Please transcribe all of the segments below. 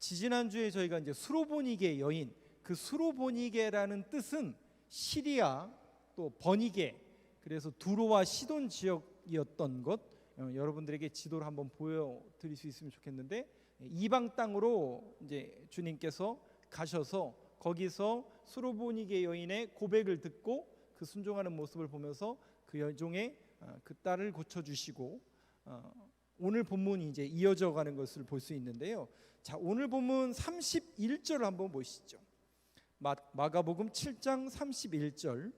지지난주에 저희가 이제 수로보니게 여인 그 수로보니게라는 뜻은 시리아 또 버니게 그래서 두로와 시돈 지역이었던 것 어, 여러분들에게 지도를 한번 보여드릴 수 있으면 좋겠는데 이방 땅으로 이제 주님께서 가셔서 거기서 수로보니게 여인의 고백을 듣고 그 순종하는 모습을 보면서 그 여종의 어, 그 딸을 고쳐 주시고 어, 오늘 본문이 이제 이어져 가는 것을 볼 수 있는데요. 자, 오늘 본문 31절을 한번 보시죠. 마, 마가복음 7장 31절.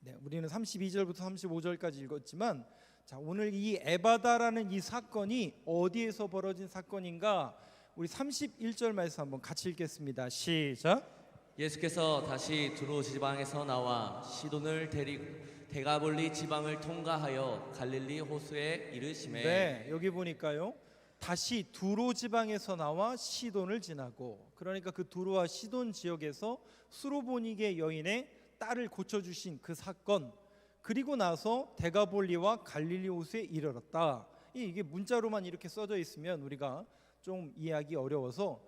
네, 우리는 32절부터 35절까지 읽었지만 자, 오늘 이 에바다라는 이 사건이 어디에서 벌어진 사건인가? 우리 31절 말씀 한번 같이 읽겠습니다. 시작. 예수께서 다시 두로 지방에서 나와 시돈을 데리고 대가볼리 지방을 통과하여 갈릴리 호수에 이르심에 네, 여기 보니까요. 다시 두로 지방에서 나와 시돈을 지나고 그러니까 그 두로와 시돈 지역에서 수로보니게 여인의 딸을 고쳐 주신 그 사건 그리고 나서 데가볼리와 갈릴리 호수에 이르렀다. 이- 이게 문자로만 이렇게 써져 있으면 우리가 좀 이해하기 어려워서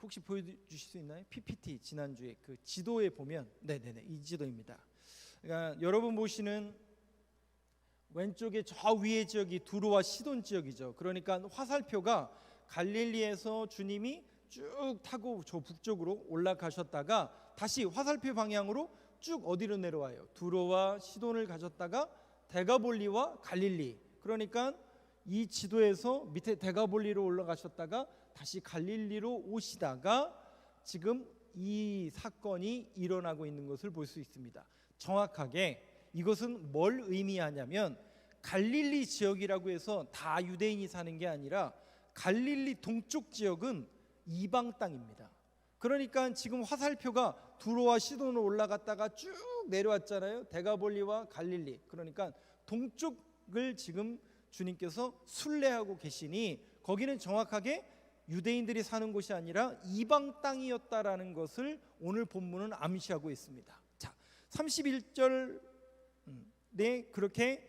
혹시 보여주실 수 있나요? PPT 지난주에 그 지도에 보면 네네네 이 지도입니다. 그러니까 여러분 보시는 왼쪽에 저 위의 지역이 두로와 시돈 지역이죠. 그러니까 화살표가 갈릴리에서 주님이 쭉 타고 저 북쪽으로 올라가셨다가 다시 화살표 방향으로 쭉 어디로 내려와요? 두로와 시돈을 가셨다가 데가볼리와 갈릴리. 그러니까 이 지도에서 밑에 데가볼리로 올라가셨다가 다시 갈릴리로 오시다가 지금 이 사건이 일어나고 있는 것을 볼 수 있습니다. 정확하게 이것은 뭘 의미하냐면 갈릴리 지역이라고 해서 다 유대인이 사는 게 아니라 갈릴리 동쪽 지역은 이방 땅입니다. 그러니까 지금 화살표가 두로와 시돈으로 올라갔다가 쭉 내려왔잖아요. 데가볼리와 갈릴리. 그러니까 동쪽을 지금 주님께서 순례하고 계시니 거기는 정확하게 유대인들이 사는 곳이 아니라 이방 땅이었다라는 것을 오늘 본문은 암시하고 있습니다. 자, 31절 네 그렇게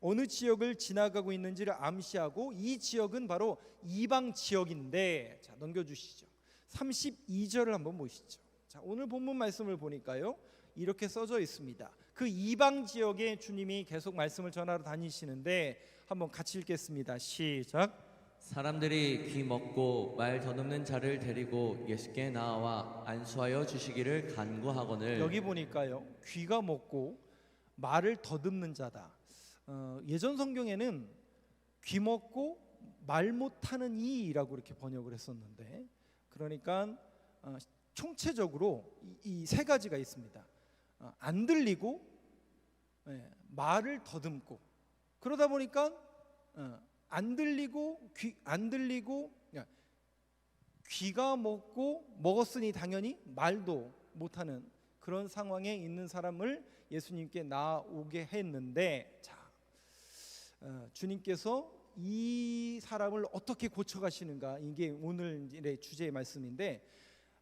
어느 지역을 지나가고 있는지를 암시하고 이 지역은 바로 이방 지역인데 자 넘겨주시죠. 32절을 한번 보시죠. 자 오늘 본문 말씀을 보니까요 이렇게 써져 있습니다. 그 이방 지역에 주님이 계속 말씀을 전하러 다니시는데 한번 같이 읽겠습니다. 시작. 사람들이 귀 먹고 말 더듬는 자를 데리고 예수께 나와 안수하여 주시기를 간구하거늘 여기 보니까요 귀가 먹고 말을 더듬는 자다. 어, 예전 성경에는 귀 먹고 말 못하는 이라고 이렇게 번역을 했었는데 그러니까 어, 총체적으로 이 세 가지가 있습니다. 어, 안 들리고 예, 말을 더듬고 그러다 보니까 어, 안 들리고 귀 안 들리고 야, 귀가 먹고 먹었으니 당연히 말도 못하는 그런 상황에 있는 사람을 예수님께 나오게 했는데 자 어, 주님께서 이 사람을 어떻게 고쳐가시는가 이게 오늘의 주제의 말씀인데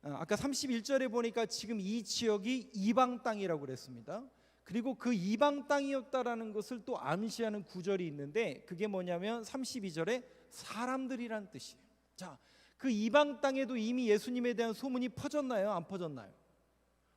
어, 아까 31절에 보니까 지금 이 지역이 이방 땅이라고 그랬습니다. 그리고 그 이방 땅이었다라는 것을 또 암시하는 구절이 있는데 그게 뭐냐면 32절에 사람들이란 뜻이에요. 자, 그 이방 땅에도 이미 예수님에 대한 소문이 퍼졌나요? 안 퍼졌나요?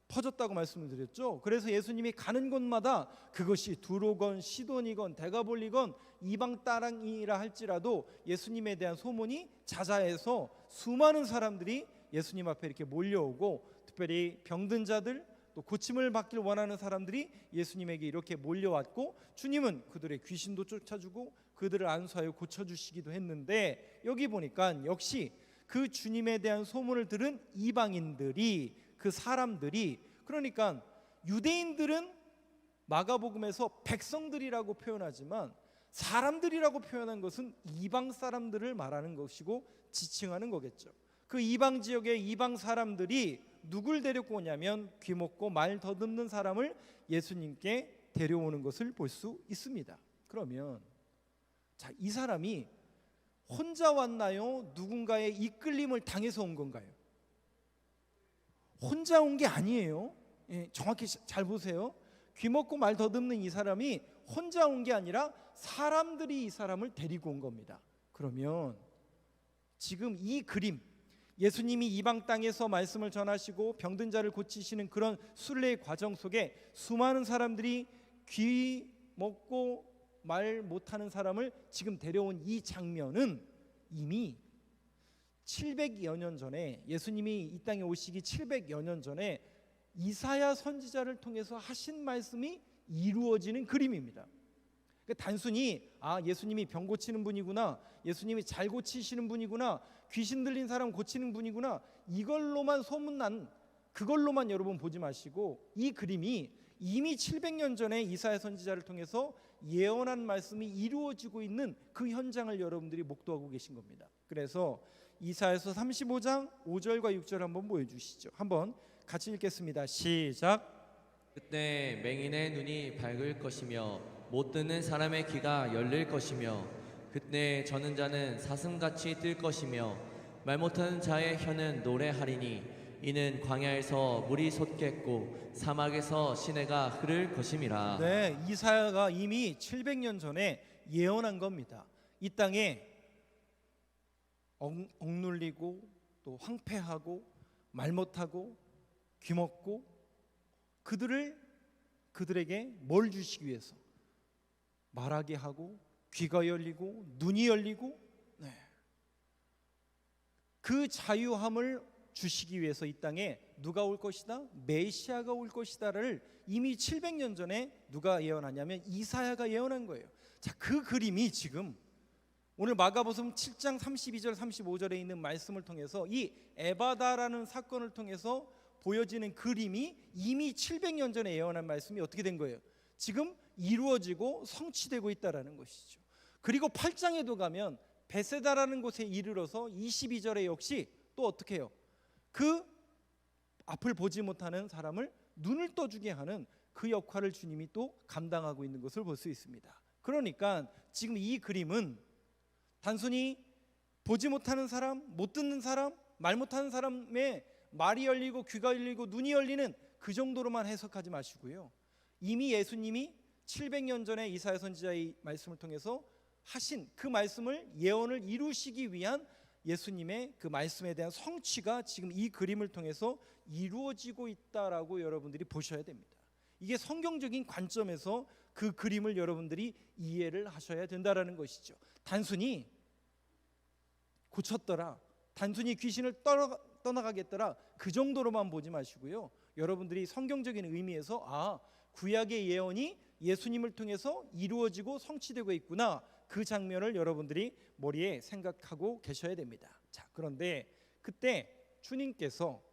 퍼졌다고 말씀을 드렸죠. 그래서 예수님이 가는 곳마다 그것이 두로건 시돈이건 데가볼리건 이방 땅이라 할지라도 예수님에 대한 소문이 자자해서 수많은 사람들이 예수님 앞에 이렇게 몰려오고 특별히 병든 자들 또 고침을 받길 원하는 사람들이 예수님에게 이렇게 몰려왔고 주님은 그들의 귀신도 쫓아주고 그들을 안수하여 고쳐주시기도 했는데 여기 보니까 역시 그 주님에 대한 소문을 들은 이방인들이 그 사람들이 그러니까 유대인들은 마가복음에서 백성들이라고 표현하지만 사람들이라고 표현한 것은 이방 사람들을 말하는 것이고 지칭하는 거겠죠. 그 이방 지역의 이방 사람들이 누굴 데리고 오냐면 귀 먹고 말 더듬는 사람을 예수님께 데려오는 것을 볼 수 있습니다. 그러면 자, 이 사람이 혼자 왔나요? 누군가의 이끌림을 당해서 온 건가요? 혼자 온 게 아니에요. 예, 정확히 잘 보세요. 귀 먹고 말 더듬는 이 사람이 혼자 온 게 아니라 사람들이 이 사람을 데리고 온 겁니다. 그러면 지금 이 그림, 예수님이 이방 땅에서 말씀을 전하시고 병든 자를 고치시는 그런 순례의 과정 속에 수많은 사람들이 귀 먹고 말 못하는 사람을 지금 데려온 이 장면은 이미 700여 년 전에 예수님이 이 땅에 오시기 700여 년 전에 이사야 선지자를 통해서 하신 말씀이 이루어지는 그림입니다. 그러니까 단순히 아 예수님이 병 고치는 분이구나, 예수님이 잘 고치시는 분이구나, 귀신 들린 사람 고치는 분이구나 이걸로만 소문난 그걸로만 여러분 보지 마시고 이 그림이 이미 700년 전에 이사야 선지자를 통해서 예언한 말씀이 이루어지고 있는 그 현장을 여러분들이 목도하고 계신 겁니다. 그래서 이사야서 35장 5절과 6절 한번 보여 주시죠. 한번 같이 읽겠습니다. 시작. 그때 맹인의 눈이 밝을 것이며 못 듣는 사람의 귀가 열릴 것이며 그때 저는 자는 사슴같이 뜰 것이며 말 못하는 자의 혀는 노래하리니 이는 광야에서 물이 솟겠고 사막에서 시내가 흐를 것임이라 네, 이사야가 이미 700년 전에 예언한 겁니다. 이 땅에 억, 억눌리고 또 황폐하고 말 못하고 귀먹고 그들을 그들에게 뭘 주시기 위해서 말하게 하고 귀가 열리고 눈이 열리고 네. 그 자유함을 주시기 위해서 이 땅에 누가 올 것이다? 메시아가 올 것이다를 이미 700년 전에 누가 예언하냐면 이사야가 예언한 거예요. 자, 그 그림이 지금 오늘 마가복음 7장 32절 35절에 있는 말씀을 통해서 이 에바다라는 사건을 통해서 보여지는 그림이 이미 700년 전에 예언한 말씀이 어떻게 된 거예요? 지금 이루어지고 성취되고 있다라는 것이죠. 그리고 8장에도 가면 베세다라는 곳에 이르러서 22절에 역시 또 어떻게 해요? 그 앞을 보지 못하는 사람을 눈을 떠주게 하는 그 역할을 주님이 또 감당하고 있는 것을 볼 수 있습니다. 그러니까 지금 이 그림은 단순히 보지 못하는 사람, 못 듣는 사람, 말 못하는 사람의 말이 열리고 귀가 열리고 눈이 열리는 그 정도로만 해석하지 마시고요. 이미 예수님이 700년 전에 이사야 선지자의 말씀을 통해서 하신 그 말씀을 예언을 이루시기 위한 예수님의 그 말씀에 대한 성취가 지금 이 그림을 통해서 이루어지고 있다라고 여러분들이 보셔야 됩니다. 이게 성경적인 관점에서 그 그림을 여러분들이 이해를 하셔야 된다라는 것이죠. 단순히 고쳤더라, 단순히 귀신을 떠나, 떠나가겠더라 그 정도로만 보지 마시고요. 여러분들이 성경적인 의미에서 아 구약의 예언이 예수님을 통해서 이루어지고 성취되고 있구나 그 장면을 여러분들이 머리에 생각하고 계셔야 됩니다. 자 그런데 그때 주님께서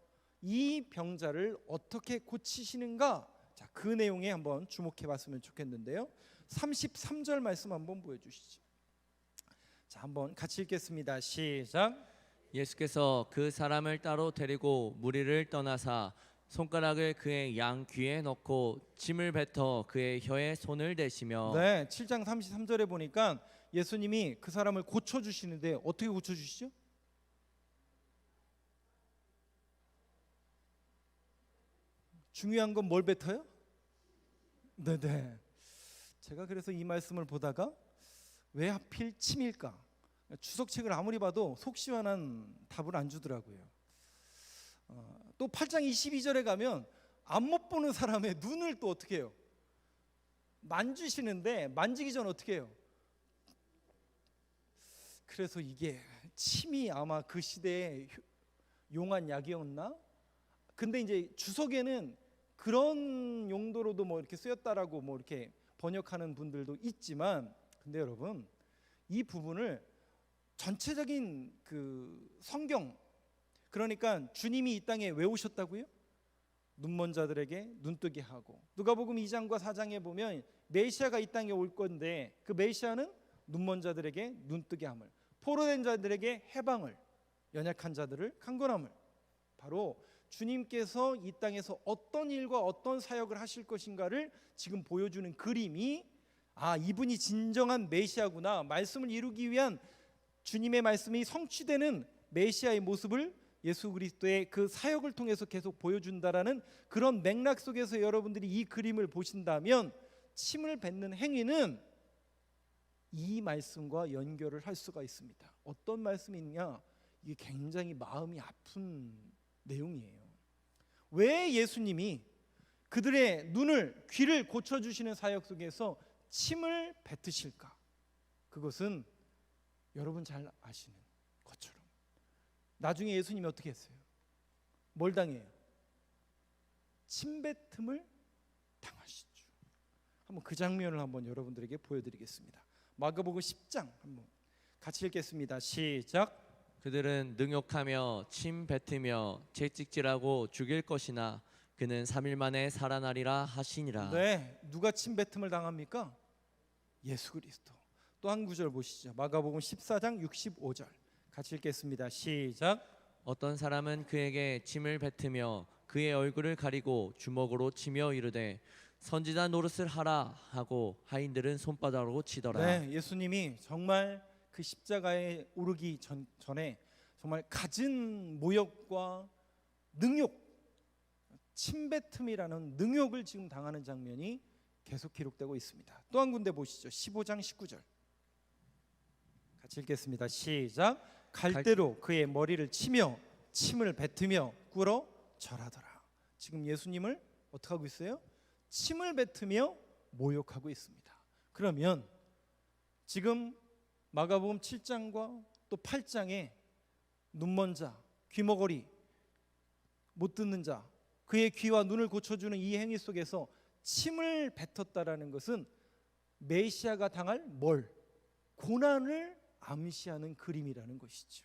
이 병자를 어떻게 고치시는가 자, 그 내용에 한번 주목해 봤으면 좋겠는데요. 33절 말씀 한번 보여 주시죠. 자, 한번 같이 읽겠습니다. 시작. 예수께서 그 사람을 따로 데리고 무리를 떠나사 손가락을 그의 양 귀에 넣고 침을 뱉어 그의 혀에 손을 대시며 네, 7장 33절에 보니까 예수님이 그 사람을 고쳐 주시는데 어떻게 고쳐 주시죠? 중요한 건 뭘 뱉어요? 네, 네. 제가 그래서 이 말씀을 보다가 왜 하필 침일까? 추석책을 아무리 봐도 속 시원한 답을 안 주더라고요. 어, 또 8장 22절에 가면 안 못 보는 사람의 눈을 또 어떻게 해요? 만지시는데 만지기 전 어떻게 해요? 그래서 이게 침이 아마 그 시대에 효- 용한 약이었나? 근데 이제 주석에는 그런 용도로도 뭐 이렇게 쓰였다라고 뭐 이렇게 번역하는 분들도 있지만 근데 여러분 이 부분을 전체적인 그 성경 그러니까 주님이 이 땅에 왜 오셨다고요? 눈먼 자들에게 눈뜨게 하고 누가복음 2장과 4장에 보면 메시아가 이 땅에 올 건데 그 메시아는 눈먼 자들에게 눈뜨게 함을 포로된 자들에게 해방을 연약한 자들을 강건함을 바로 주님께서 이 땅에서 어떤 일과 어떤 사역을 하실 것인가를 지금 보여주는 그림이 아 이분이 진정한 메시아구나 말씀을 이루기 위한 주님의 말씀이 성취되는 메시아의 모습을 예수 그리스도의 그 사역을 통해서 계속 보여준다라는 그런 맥락 속에서 여러분들이 이 그림을 보신다면 침을 뱉는 행위는 이 말씀과 연결을 할 수가 있습니다. 어떤 말씀이냐? 이게 굉장히 마음이 아픈 내용이에요. 왜 예수님이 그들의 눈을 귀를 고쳐 주시는 사역 속에서 침을 뱉으실까? 그것은 여러분 잘 아시는 나중에 예수님이 어떻게 했어요? 뭘 당해요? 침뱉음을 당하시죠. 한번 그 장면을 한번 여러분들에게 보여드리겠습니다. 마가복음 10장 한번 같이 읽겠습니다. 시작. 그들은 능욕하며 침 뱉으며 채찍질하고 죽일 것이나 그는 3일 만에 살아나리라 하시니라. 네, 누가 침 뱉음을 당합니까? 예수 그리스도. 또 한 구절 보시죠. 마가복음 14장 65절. 같이 읽겠습니다. 시작. 어떤 사람은 그에게 침을 뱉으며 그의 얼굴을 가리고 주먹으로 치며 이르되 선지자 노릇을 하라 하고 하인들은 손바닥으로 치더라. 네, 예수님이 정말 그 십자가에 오르기 전, 전에 정말 갖은 모욕과 능욕, 침뱉음이라는 능욕을 지금 당하는 장면이 계속 기록되고 있습니다. 또 한 군데 보시죠. 15장 19절. 같이 읽겠습니다. 시작. 갈대로 그의 머리를 치며 침을 뱉으며 꿇어 절하더라. 지금 예수님을 어떻게 하고 있어요? 침을 뱉으며 모욕하고 있습니다. 그러면 지금 마가복음 7장과 또 8장에 눈먼 자, 귀머거리, 못 듣는 자, 그의 귀와 눈을 고쳐주는 이 행위 속에서 침을 뱉었다라는 것은 메시아가 당할 뭘 고난을 암시하는 그림이라는 것이죠.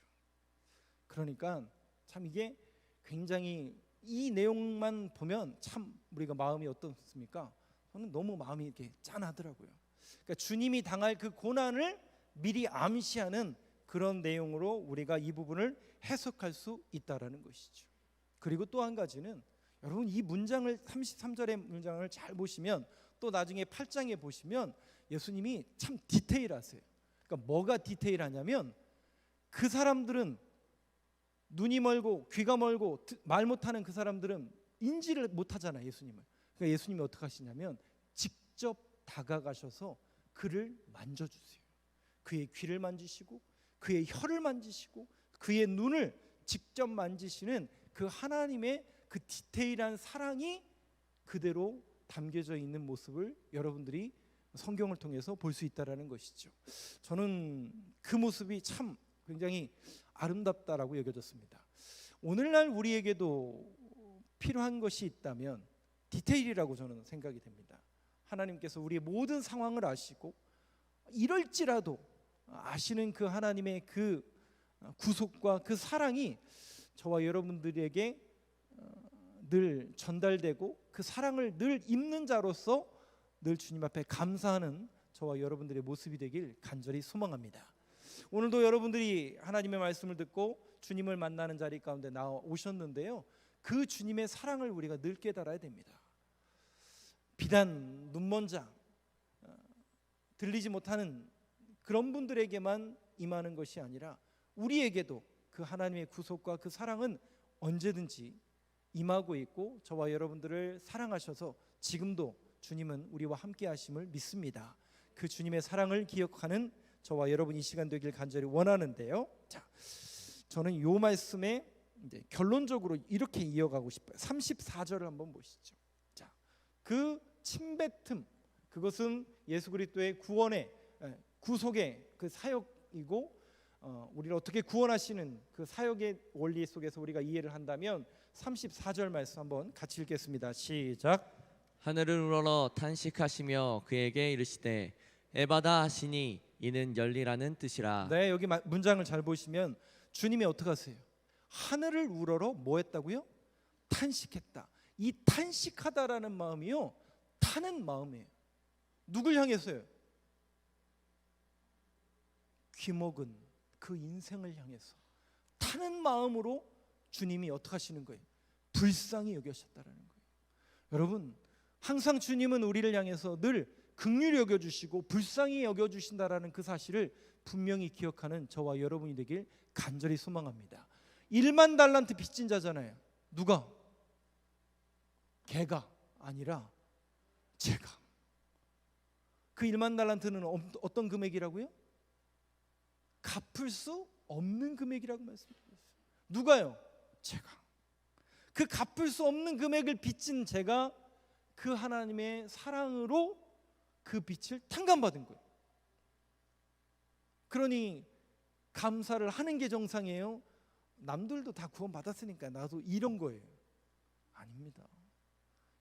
그러니까 참 이게 굉장히 이 내용만 보면 참 우리가 마음이 어떻습니까? 저는 너무 마음이 이렇게 짠하더라고요. 그러니까 주님이 당할 그 고난을 미리 암시하는 그런 내용으로 우리가 이 부분을 해석할 수 있다라는 것이죠. 그리고 또 한 가지는 여러분 이 문장을 33절의 문장을 잘 보시면 또 나중에 8장에 보시면 예수님이 참 디테일하세요. 그러니까 뭐가 디테일하냐면 그 사람들은 눈이 멀고 귀가 멀고 드- 말 못하는 그 사람들은 인지를 못하잖아요 예수님을. 그러니까 예수님이 어떻게 하시냐면 직접 다가가셔서 그를 만져주세요. 그의 귀를 만지시고 그의 혀를 만지시고 그의 눈을 직접 만지시는 그 하나님의 그 디테일한 사랑이 그대로 담겨져 있는 모습을 여러분들이 성경을 통해서 볼 수 있다라는 것이죠. 저는 그 모습이 참 굉장히 아름답다라고 여겨졌습니다. 오늘날 우리에게도 필요한 것이 있다면 디테일이라고 저는 생각이 됩니다. 하나님께서 우리의 모든 상황을 아시고 이럴지라도 아시는 그 하나님의 그 구속과 그 사랑이 저와 여러분들에게 어, 늘 전달되고 그 사랑을 늘 입는 자로서 늘 주님 앞에 감사하는 저와 여러분들의 모습이 되길 간절히 소망합니다. 오늘도 여러분들이 하나님의 말씀을 듣고 주님을 만나는 자리 가운데 나와 오셨는데요. 그 주님의 사랑을 우리가 늘 깨달아야 됩니다. 비단 눈먼 자, 어, 들리지 못하는 그런 분들에게만 임하는 것이 아니라 우리에게도 그 하나님의 구속과 그 사랑은 언제든지 임하고 있고 저와 여러분들을 사랑하셔서 지금도 주님은 우리와 함께 하심을 믿습니다. 그 주님의 사랑을 기억하는 저와 여러분 이 시간 되길 간절히 원하는데요. 자, 저는 요 말씀에 이제 결론적으로 이렇게 이어가고 싶어요. 34절을 한번 보시죠. 자, 그 침뱉음 그것은 예수 그리스도의 구원의 에, 구속의 그 사역이고 어, 우리를 어떻게 구원하시는 그 사역의 원리 속에서 우리가 이해를 한다면 34절 말씀 한번 같이 읽겠습니다. 시작. 하늘을 우러러 탄식하시며 그에게 이르시되 에바다 하시니 이는 열리라는 뜻이라. 네, 여기 마- 문장을 잘 보시면 주님이 어떻게 하세요? 하늘을 우러러 뭐 했다고요? 탄식했다. 이 탄식하다라는 마음이요. 타는 마음이에요. 누굴 향해서요? 귀먹은 그 인생을 향해서 타는 마음으로 주님이 어떻게 하시는 거예요? 불쌍히 여겨셨다라는 거예요. 여러분, 항상 주님은 우리를 향해서 늘 극률히 여겨 주시고 불쌍히 여겨 주신다라는 그 사실을 분명히 기억하는 저와 여러분이 되길 간절히 소망합니다. 1만 달란트 빚진 자잖아요. 누가? 걔가 아니라 제가. 그 1만 달란트는 어- 어떤 금액이라고요? 갚을 수 없는 금액이라고 말씀드렸어요. 누가요? 제가. 그 갚을 수 없는 금액을 빚진 제가 그 하나님의 사랑으로 그 빚을 탕감받은 거예요. 그러니 감사를 하는 게 정상이에요. 남들도 다 구원 받았으니까 나도 이런 거예요. 아닙니다.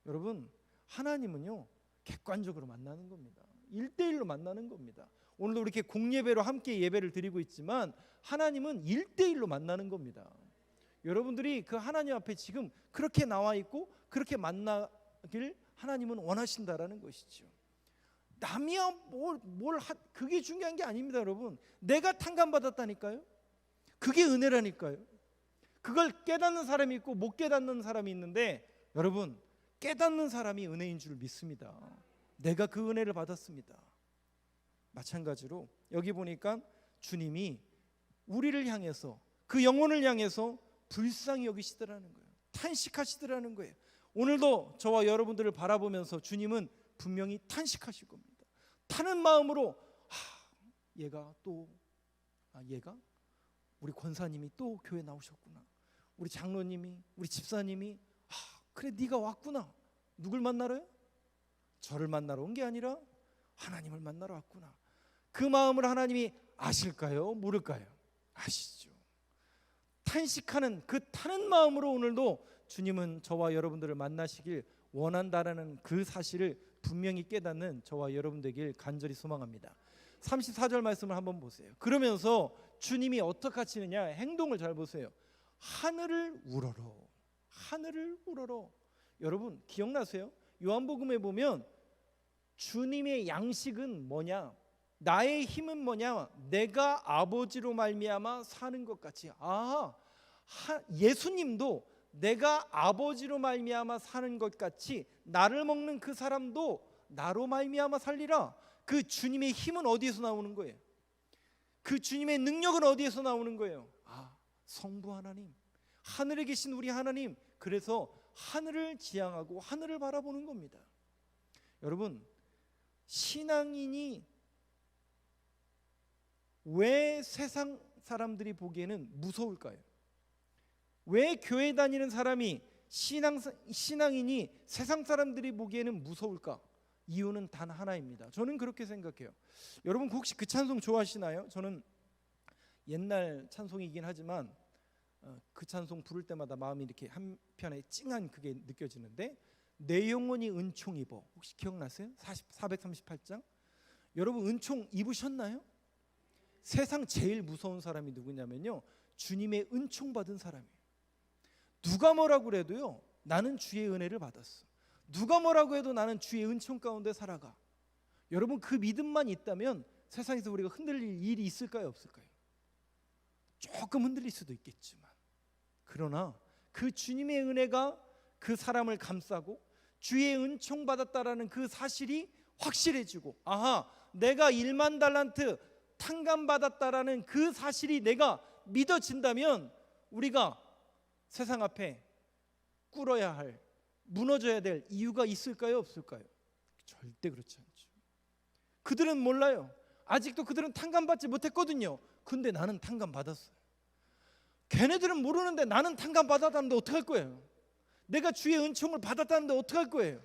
여러분 하나님은요 객관적으로 만나는 겁니다. 일대일로 만나는 겁니다. 오늘도 이렇게 공예배로 함께 예배를 드리고 있지만 하나님은 일대일로 만나는 겁니다. 여러분들이 그 하나님 앞에 지금 그렇게 나와 있고 그렇게 만나길 하나님은 원하신다라는 것이죠. 남이야 뭘, 뭘 하, 그게 중요한 게 아닙니다, 여러분. 내가 탕감 받았다니까요. 그게 은혜라니까요. 그걸 깨닫는 사람이 있고 못 깨닫는 사람이 있는데 여러분 깨닫는 사람이 은혜인 줄 믿습니다. 내가 그 은혜를 받았습니다. 마찬가지로 여기 보니까 주님이 우리를 향해서 그 영혼을 향해서 불쌍히 여기시더라는 거예요. 탄식하시더라는 거예요. 오늘도 저와 여러분들을 바라보면서 주님은 분명히 탄식하실 겁니다. 타는 마음으로 하, 얘가 또 아, 얘가 우리 권사님이 또 교회 나오셨구나. 우리 장로님이 우리 집사님이 아, 그래 네가 왔구나. 누굴 만나러요? 저를 만나러 온 게 아니라 하나님을 만나러 왔구나. 그 마음을 하나님이 아실까요? 모를까요? 아시죠. 탄식하는 그 타는 마음으로 오늘도 주님은 저와 여러분들을 만나시길 원한다라는 그 사실을 분명히 깨닫는 저와 여러분 되길 간절히 소망합니다. 34절 말씀을 한번 보세요. 그러면서 주님이 어떻게 하시느냐 행동을 잘 보세요. 하늘을 우러러 하늘을 우러러 여러분 기억나세요? 요한복음에 보면 주님의 양식은 뭐냐? 나의 힘은 뭐냐? 내가 아버지로 말미암아 사는 것 같이. 아, 하, 예수님도 내가 아버지로 말미암아 사는 것 같이 나를 먹는 그 사람도 나로 말미암아 살리라. 그 주님의 힘은 어디에서 나오는 거예요? 그 주님의 능력은 어디에서 나오는 거예요? 아, 성부 하나님. 하늘에 계신 우리 하나님. 그래서 하늘을 지향하고 하늘을 바라보는 겁니다. 여러분, 신앙인이 왜 세상 사람들이 보기에는 무서울까요? 왜 교회 다니는 사람이 신앙 신앙인이 세상 사람들이 보기에는 무서울까? 이유는 단 하나입니다. 저는 그렇게 생각해요. 여러분 혹시 그 찬송 좋아하시나요? 저는 옛날 찬송이긴 하지만 어, 그 찬송 부를 때마다 마음이 이렇게 한편에 찡한 그게 느껴지는데 내 영혼이 은총 입어 혹시 기억나세요? 40, 438장 여러분 은총 입으셨나요? 세상 제일 무서운 사람이 누구냐면요 주님의 은총 받은 사람이에요 누가 뭐라고 그래도요 나는 주의 은혜를 받았어. 누가 뭐라고 해도 나는 주의 은총 가운데 살아가. 여러분 그 믿음만 있다면 세상에서 우리가 흔들릴 일이 있을까요? 없을까요? 조금 흔들릴 수도 있겠지만. 그러나 그 주님의 은혜가 그 사람을 감싸고 주의 은총 받았다라는 그 사실이 확실해지고 아하 내가 1만 달란트 탕감 받았다라는 그 사실이 내가 믿어진다면 우리가 세상 앞에 꿇어야 할 무너져야 될 이유가 있을까요 없을까요? 절대 그렇지 않죠. 그들은 몰라요. 아직도 그들은 탕감 받지 못했거든요. 근데 나는 탕감 받았어요. 걔네들은 모르는데 나는 탕감 받았다는데 어떡할 거예요? 내가 주의 은총을 받았다는데 어떡할 거예요?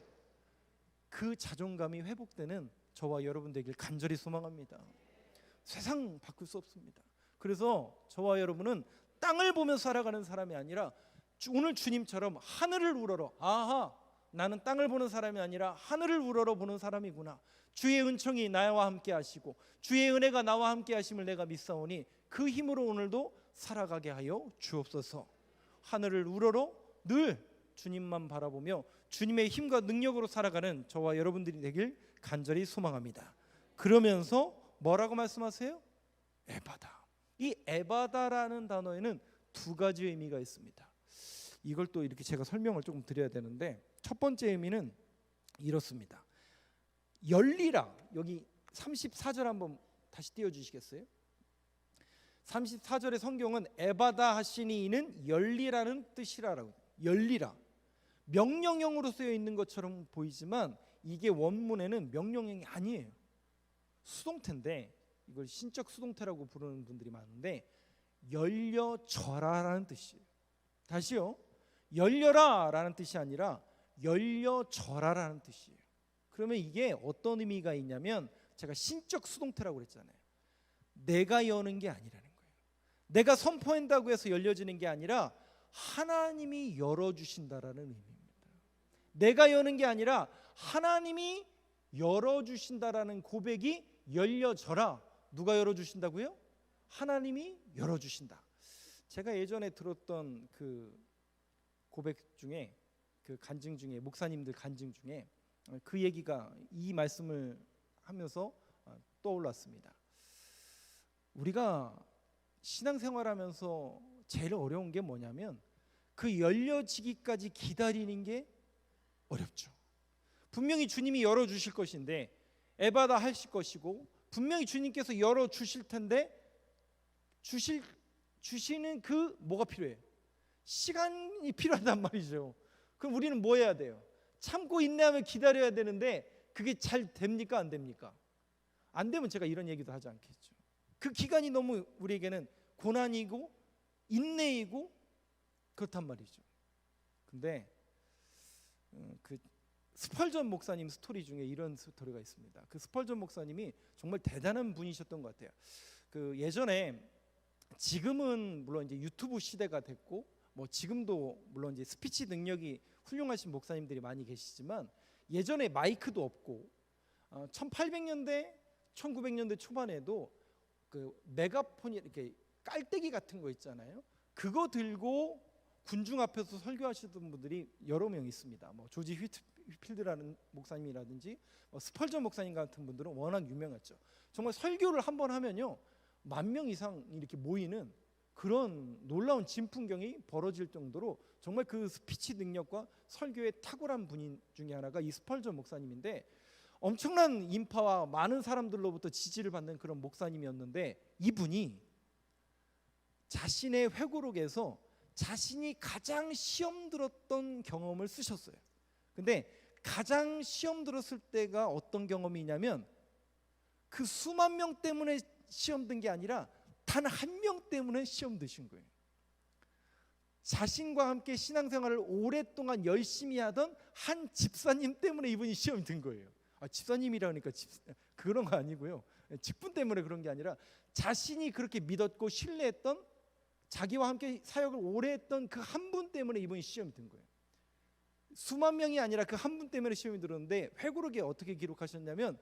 그 자존감이 회복되는 저와 여러분 되길 간절히 소망합니다. 세상 바꿀 수 없습니다. 그래서 저와 여러분은 땅을 보며 살아가는 사람이 아니라 주- 오늘 주님처럼 하늘을 우러러 아하 나는 땅을 보는 사람이 아니라 하늘을 우러러 보는 사람이구나. 주의 은총이 나와 함께 하시고 주의 은혜가 나와 함께 하심을 내가 믿사오니 그 힘으로 오늘도 살아가게 하여 주옵소서. 하늘을 우러러 늘 주님만 바라보며 주님의 힘과 능력으로 살아가는 저와 여러분들이 되길 간절히 소망합니다. 그러면서 뭐라고 말씀하세요? 에바다. 이 에바다라는 단어에는 두 가지 의미가 있습니다. 이걸 또 이렇게 제가 설명을 조금 드려야 되는데 첫 번째 의미는 이렇습니다. 열리라. 여기 34절 한번 다시 띄워 주시겠어요? 34절의 성경은 에바다 하시니 이는 열리라는 뜻이라라고. 열리라. 명령형으로 쓰여 있는 것처럼 보이지만 이게 원문에는 명령형이 아니에요. 수동태인데 이걸 신적 수동태라고 부르는 분들이 많은데 열려져라라는 뜻이에요. 다시요. 열려라라는 뜻이 아니라 열려져라라는 뜻이에요. 그러면 이게 어떤 의미가 있냐면 제가 신적 수동태라고 그랬잖아요. 내가 여는 게 아니라는 거예요. 내가 선포한다고 해서 열려지는 게 아니라 하나님이 열어 주신다라는 의미입니다. 내가 여는 게 아니라 하나님이 열어 주신다라는 고백이 열려져라. 누가 열어 주신다고요? 하나님이 열어 주신다. 제가 예전에 들었던 그 고백 중에 그 간증 중에 목사님들 간증 중에 그 얘기가 이 말씀을 하면서 어, 떠올랐습니다. 우리가 신앙생활하면서 제일 어려운 게 뭐냐면 그 열려지기까지 기다리는 게 어렵죠. 분명히 주님이 열어 주실 것인데 에바다 하실 것이고 분명히 주님께서 열어 주실 텐데 주실 주시는 그 뭐가 필요해요? 시간이 필요하단 말이죠. 그럼 우리는 뭐 해야 돼요? 참고 인내하며 기다려야 되는데 그게 잘 됩니까 안 됩니까? 안 되면 제가 이런 얘기도 하지 않겠죠. 그 기간이 너무 우리에게는 고난이고 인내이고 그렇단 말이죠. 근데 음, 그 스펄전 목사님 스토리 중에 이런 스토리가 있습니다. 그 스펄전 목사님이 정말 대단한 분이셨던 것 같아요. 그 예전에 지금은 물론 이제 유튜브 시대가 됐고 뭐 지금도 물론 이제 스피치 능력이 훌륭하신 목사님들이 많이 계시지만 예전에 마이크도 없고 어, 1800년대 1900년대 초반에도 그 메가폰이 이렇게 깔때기 같은 거 있잖아요. 그거 들고 군중 앞에서 설교하시던 분들이 여러 명 있습니다. 뭐 조지 휘트, 휘 필드라는 목사님이라든지 뭐 스펄전 목사님 같은 분들은 워낙 유명했죠. 정말 설교를 한 번 하면요 만 명 이상 이렇게 모이는 그런 놀라운 진풍경이 벌어질 정도로 정말 그 스피치 능력과 설교에 탁월한 분인 중에 하나가 이 스펄전 목사님인데 엄청난 인파와 많은 사람들로부터 지지를 받는 그런 목사님이었는데 이분이 자신의 회고록에서 자신이 가장 시험 들었던 경험을 쓰셨어요. 근데 가장 시험 들었을 때가 어떤 경험이냐면 그 수만 명 때문에 시험 든 게 아니라 단 한 명 때문에 시험 드신 거예요. 자신과 함께 신앙생활을 오랫동안 열심히 하던 한 집사님 때문에 이분이 시험이 든 거예요. 아, 집사님이라니까 집, 그런 거 아니고요. 직분 때문에 그런 게 아니라 자신이 그렇게 믿었고 신뢰했던 자기와 함께 사역을 오래 했던 그 한 분 때문에 이분이 시험이 든 거예요. 수만 명이 아니라 그 한 분 때문에 시험이 들었는데 회고록에 어떻게 기록하셨냐면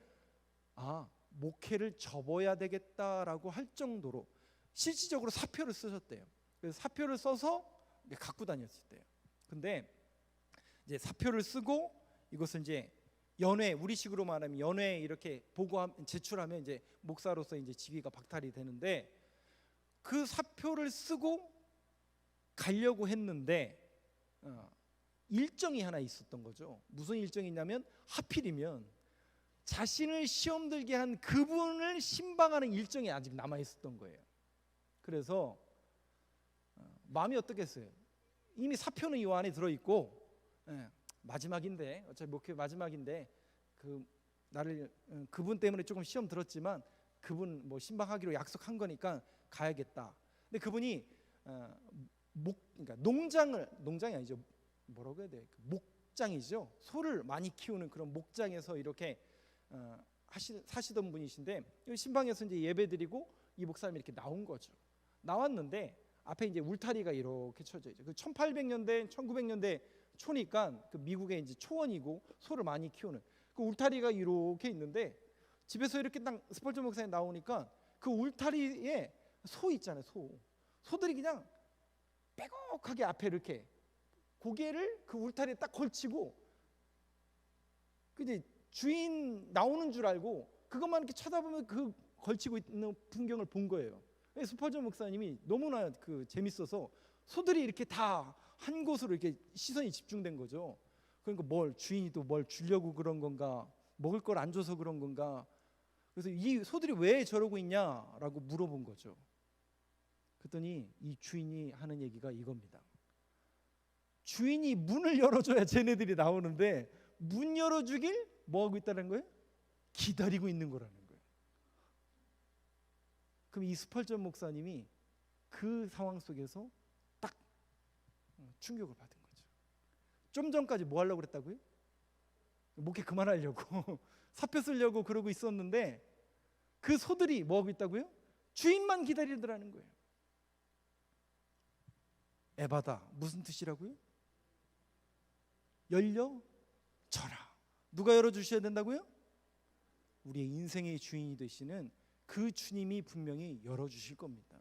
아 목회를 접어야 되겠다라고 할 정도로 실질적으로 사표를 쓰셨대요. 그래서 사표를 써서 갖고 다녔을 때요. 근데 이제 사표를 쓰고 이것을 이제 연회 우리식으로 말하면 연회 이렇게 보고 제출하면 이제 목사로서 이제 직위가 박탈이 되는데 그 사표를 쓰고 가려고 했는데 어, 일정이 하나 있었던 거죠. 무슨 일정이냐면 하필이면 자신을 시험 들게 한 그분을 신방하는 일정이 아직 남아 있었던 거예요. 그래서 어, 마음이 어떻겠어요? 이미 사표는 이 안에 들어 있고 예, 마지막인데 어차피 목회 마지막인데 그 나를 어, 그분 때문에 조금 시험 들었지만 그분 뭐 신방하기로 약속한 거니까 가야겠다. 근데 그분이 어, 목 그러니까 농장을 농장이 아니죠. 뭐라고 해야 돼? 그 목장이죠. 소를 많이 키우는 그런 목장에서 이렇게 어, 하시, 사시던 분이신데 이 신방에서 이제 예배드리고 이 목사님이 이렇게 나온 거죠. 나왔는데 앞에 이제 울타리가 이렇게 쳐져 있죠. 그 1800년대, 1900년대 초니까 그 미국의 이제 초원이고 소를 많이 키우는 그 울타리가 이렇게 있는데 집에서 이렇게 딱 스펄전 목사님 나오니까 그 울타리에 소 있잖아요, 소. 소들이 그냥 빼곡하게 앞에 이렇게 고개를 그 울타리에 딱 걸치고 그 이제 주인 나오는 줄 알고 그것만 이렇게 쳐다보면 그 걸치고 있는 풍경을 본 거예요. 스펄전 목사님이 너무나 그 재밌어서 소들이 이렇게 다 한 곳으로 이렇게 시선이 집중된 거죠. 그러니까 뭘 주인이 또 뭘 주려고 그런 건가, 먹을 걸 안 줘서 그런 건가. 그래서 이 소들이 왜 저러고 있냐라고 물어본 거죠. 그랬더니 이 주인이 하는 얘기가 이겁니다. 주인이 문을 열어줘야 쟤네들이 나오는데 문 열어주길 뭐 하고 있다는 거예요? 기다리고 있는 거라는 거예요. 그럼 이 스펄전 목사님이 그 상황 속에서 딱 어, 충격을 받은 거죠. 좀 전까지 뭐 하려고 그랬다고요? 목회 그만하려고 사표 쓰려고 그러고 있었는데 그 소들이 뭐 하고 있다고요? 주인만 기다리더라는 거예요. 에바다 무슨 뜻이라고요? 열려 져라. 누가 열어 주셔야 된다고요? 우리의 인생의 주인이 되시는 그 주님이 분명히 열어 주실 겁니다.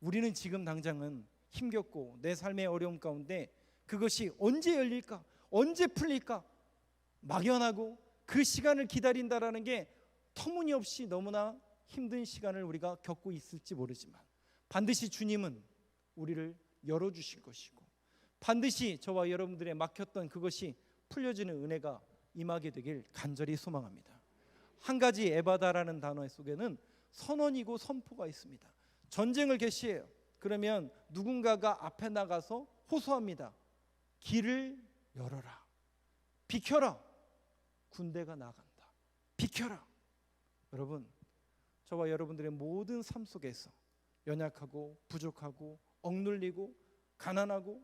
우리는 지금 당장은 힘겹고 내 삶의 어려움 가운데 그것이 언제 열릴까? 언제 풀릴까? 막연하고 그 시간을 기다린다라는 게 터무니없이 너무나 힘든 시간을 우리가 겪고 있을지 모르지만 반드시 주님은 우리를 열어 주실 것이고 반드시 저와 여러분들의 막혔던 그것이 풀려지는 은혜가 임하게 되길 간절히 소망합니다. 한 가지 에바다라는 단어 속에는 선언이고 선포가 있습니다. 전쟁을 개시해요. 그러면 누군가가 앞에 나가서 호소합니다. 길을 열어라. 비켜라. 군대가 나간다. 비켜라. 여러분, 저와 여러분들의 모든 삶 속에서 연약하고 부족하고 억눌리고 가난하고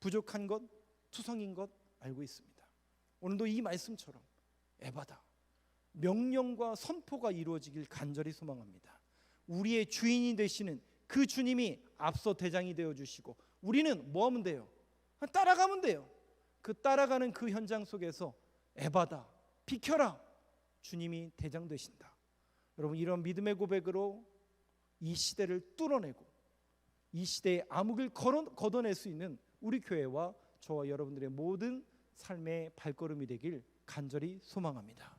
부족한 것, 투성인 것 알고 있습니다. 오늘도 이 말씀처럼 에바다 명령과 선포가 이루어지길 간절히 소망합니다. 우리의 주인이 되시는 그 주님이 앞서 대장이 되어 주시고 우리는 뭐 하면 돼요? 따라가면 돼요. 그 따라가는 그 현장 속에서 에바다 비켜라 주님이 대장 되신다. 여러분 이런 믿음의 고백으로 이 시대를 뚫어내고 이 시대의 암흑을 걷어낼 수 있는 우리 교회와 저와 여러분들의 모든 삶의 발걸음이 되길 간절히 소망합니다.